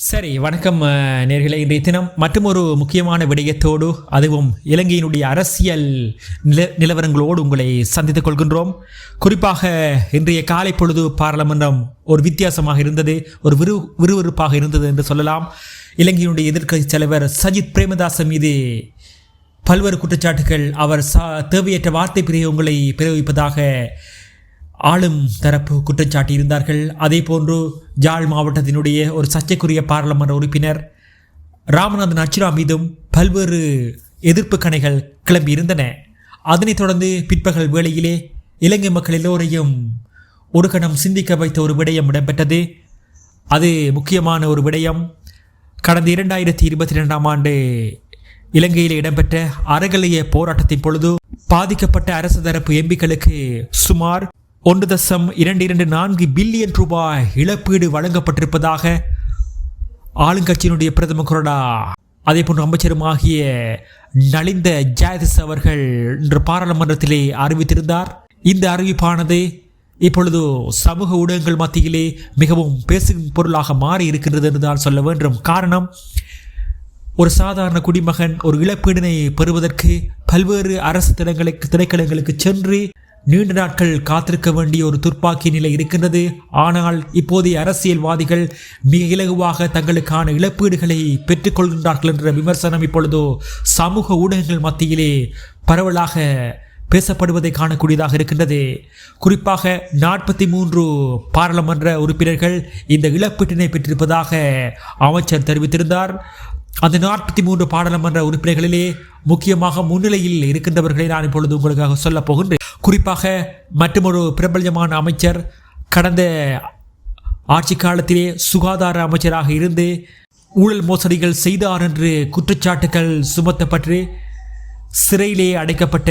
சரி வணக்கம் நேர்களை. இன்றைய தினம் மற்றொரு முக்கியமான விடயத்தோடு அதுவும் இலங்கையினுடைய அரசியல் நில நிலவரங்களோடு உங்களை சந்தித்துக் கொள்கின்றோம். குறிப்பாக இன்றைய காலை பொழுது பாராளுமன்றம் ஒரு வித்தியாசமாக இருந்தது ஒரு விறு விறுவிறுப்பாக இருந்தது என்று சொல்லலாம். இலங்கையினுடைய எதிர்க்கட்சி தலைவர் சஜித் பிரேமதாச மீது பல்வேறு குற்றச்சாட்டுகள் அவர் சா தேவையற்ற வார்த்தை பிரயோகங்களை பிரயோகிப்பதாக ஆளும் தரப்பு குற்றச்சாட்டி இருந்தார்கள் அதே போன்று ஜாழ் மாவட்டத்தினுடைய ஒரு சர்ச்சைக்குரிய பாராளுமன்ற உறுப்பினர் ராமநாதன் அச்சுரா மீதும் பல்வேறு எதிர்ப்பு கணைகள் கிளம்பியிருந்தன. அதனைத் தொடர்ந்து பிற்பகல் வேளையிலே இலங்கை மக்கள் எல்லோரையும் ஒரு கணம் சிந்திக்க வைத்த ஒரு விடயம் இடம்பெற்றது. அது முக்கியமான ஒரு விடயம். கடந்த இரண்டாயிரத்தி இருபத்தி ரெண்டாம் ஆண்டு இலங்கையில் இடம்பெற்ற அறகலைய போராட்டத்தின் பொழுது பாதிக்கப்பட்ட அரசு தரப்பு எம்பிக்களுக்கு சுமார் ஒன்று தசம் இரண்டு இரண்டு நான்கு பில்லியன் ரூபாய் இழப்பீடு வழங்கப்பட்டிருப்பதாக ஆளுங்கட்சியினுடைய பிரதம கொறடா. அதே போன்று அமைச்சருமாகிய நலிந்த ஜாயதிஸ் அவர்கள் இன்று பாராளுமன்றத்திலே அறிவித்திருந்தார். இந்த அறிவிப்பானது இப்பொழுது சமூக ஊடகங்கள் மத்தியிலே மிகவும் பேசும் பொருளாக மாறி இருக்கின்றது என்று தான் சொல்ல வேண்டும். காரணம் ஒரு சாதாரண குடிமகன் ஒரு இழப்பீடினை பெறுவதற்கு பல்வேறு அரசு திடங்களுக்கு திணைக்களங்களுக்கு சென்று நீண்ட நாட்கள் காத்திருக்க வேண்டிய ஒரு துர்ப்பாக்கி நிலை இருக்கின்றது. ஆனால் இப்போதைய அரசியல்வாதிகள் மிக இலகுவாக தங்களுக்கான இழப்பீடுகளை பெற்றுக்கொள்கின்றார்கள் என்ற விமர்சனம் இப்பொழுதோ சமூக ஊடகங்கள் மத்தியிலே பரவலாக பேசப்படுவதை காணக்கூடியதாக இருக்கின்றது. குறிப்பாக நாற்பத்தி மூன்று பாராளுமன்ற உறுப்பினர்கள் இந்த இழப்பீட்டினை பெற்றிருப்பதாக அமைச்சர் தெரிவித்திருந்தார். அந்த நாற்பத்தி மூன்று பாராளுமன்ற உறுப்பினர்களிலே முக்கியமாக முன்னிலையில் இருக்கின்றவர்களை நான் இப்பொழுது உங்களுக்காக சொல்லப் போகின்றேன். குறிப்பாக மற்றொரு பிரபல்யமான அமைச்சர் கடந்த ஆட்சி காலத்திலே சுகாதார அமைச்சராக இருந்து ஊழல் மோசடிகள் செய்தார் என்று குற்றச்சாட்டுகள் சுமத்தப்பட்டு சிறையிலே அடைக்கப்பட்ட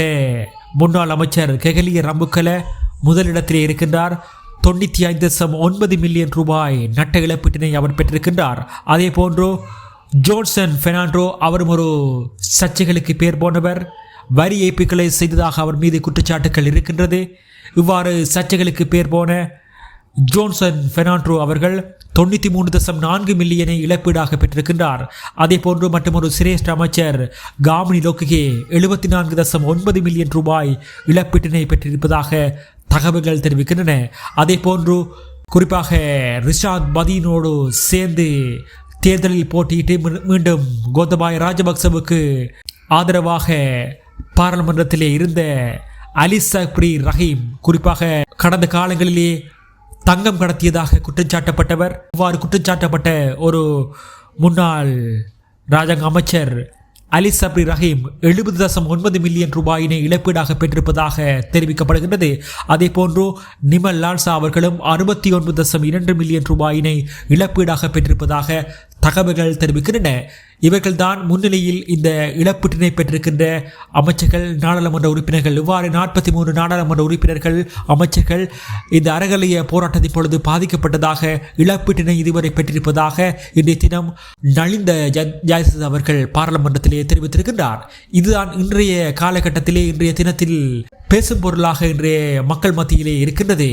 முன்னாள் அமைச்சர் கெகலிய ரம்புக்கல முதலிடத்திலே இருக்கின்றார். தொண்ணூற்றி ஐந்து சம் ஒன்பது மில்லியன் ரூபாய் நட்ட இழப்பீட்டினை அவர் பெற்றிருக்கின்றார். அதே போன்று ஜோன்சன் பெர்னாண்டோ அவரும் ஒரு சர்ச்சைகளுக்கு பேர் போனவர் வரி ஏய்ப்புகளை செய்ததாக அவர் மீது குற்றச்சாட்டுகள் இருக்கின்றது. இவ்வாறு சர்ச்சைகளுக்கு பேர் போன ஜோன்சன் பெர்னாண்டோ அவர்கள் தொண்ணூற்றி மூணு தசம் நான்கு மில்லியனை இழப்பீடாக பெற்றிருக்கின்றார். அதே போன்று மற்றொரு சிரேஷ்ட அமைச்சர் காமினி லோக்ககே எழுபத்தி நான்கு தசம் ஒன்பது மில்லியன் ரூபாய் இழப்பீட்டினை பெற்றிருப்பதாக தகவல்கள் தெரிவிக்கின்றன. அதே போன்று குறிப்பாக ரிஷாத் பதீனோடு சேர்ந்து தேர்தலில் போட்டியிட்டு மீண்டும் கோத்தபாய ராஜபக்சவுக்கு ஆதரவாக பாராளுமன்றத்திலே இருந்த அலி சப்ரி ரஹீம் குறிப்பாக கடந்த காலங்களிலே தங்கம் கடத்தியதாக குற்றஞ்சாட்டப்பட்டவர் இவ்வாறு குற்றஞ்சாட்டப்பட்ட ஒரு முன்னாள் ராஜாங்க அமைச்சர் அலி சப்ரி ரஹீம் எழுபது தசம் ஒன்பது மில்லியன் ரூபாயினை இழப்பீடாக பெற்றிருப்பதாக தெரிவிக்கப்படுகின்றது. அதே போன்று நிமல் லால்சா அவர்களும் அறுபத்தி ஒன்பது தசம் இரண்டு மில்லியன் ரூபாயினை இழப்பீடாக பெற்றிருப்பதாக தகவல்கள் தெரிவிக்கின்றன. இவர்கள்தான் முன்னிலையில் இந்த இழப்பீட்டினை பெற்றிருக்கின்ற அமைச்சர்கள் நாடாளுமன்ற உறுப்பினர்கள். இவ்வாறு நாற்பத்தி மூன்று நாடாளுமன்ற உறுப்பினர்கள் அமைச்சர்கள் இந்த அறகலைய போராட்டத்தின் பொழுது பாதிக்கப்பட்டதாக இழப்பீட்டினை இதுவரை பெற்றிருப்பதாக இன்றைய தினம் நலிந்த ஜாயசஸ் அவர்கள் பாராளுமன்றத்திலே தெரிவித்திருக்கின்றார். இதுதான் இன்றைய காலகட்டத்திலே இன்றைய தினத்தில் பேசும் பொருளாக இன்றைய மக்கள் மத்தியிலே இருக்கின்றது.